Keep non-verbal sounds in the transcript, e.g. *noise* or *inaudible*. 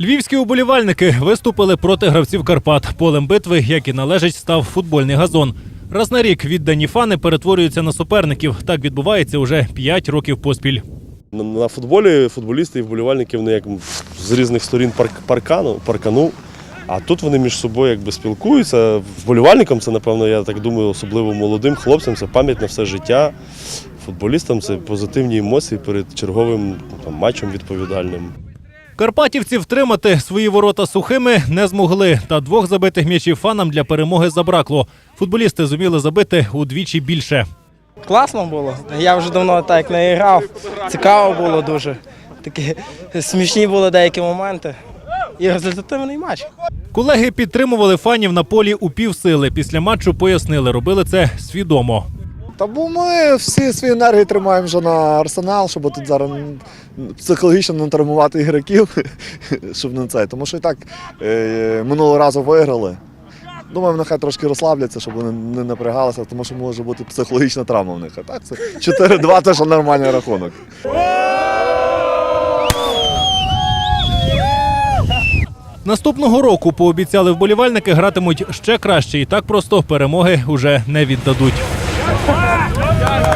Львівські уболівальники виступили проти гравців Карпат. Полем битви, як і належить, став футбольний газон. Раз на рік віддані фани перетворюються на суперників. Так відбувається уже 5 років поспіль. На, футболі футболісти і вболівальники вони як з різних сторін парк, паркану, паркану. А тут вони між собою якби спілкуються. Вболівальникам це, напевно, я так думаю, особливо молодим хлопцям, це пам'ять на все життя. Футболістам це позитивні емоції перед черговим там, матчем відповідальним. Карпатівці втримати свої ворота сухими не змогли. Та двох забитих м'ячів фанам для перемоги забракло. Футболісти зуміли забити удвічі більше. Класно було. Я вже давно так не грав. Цікаво було дуже. Такі смішні були деякі моменти. І результативний матч. Колеги підтримували фанів на полі у півсили. Після матчу пояснили, робили це свідомо. Та бо ми всі свої енергії тримаємо вже на арсенал, щоб тут зараз психологічно не травмувати ігроків, *laughs* щоб не це. Тому що і так е, минулого разу виграли. Думаю, нехай трошки розслабляться, щоб вони не напрягалися, тому що може бути психологічна травма в них. А так це 4-2 теж нормальний рахунок. Наступного року пообіцяли вболівальники гратимуть ще краще і так просто перемоги уже не віддадуть. ¡Vamos!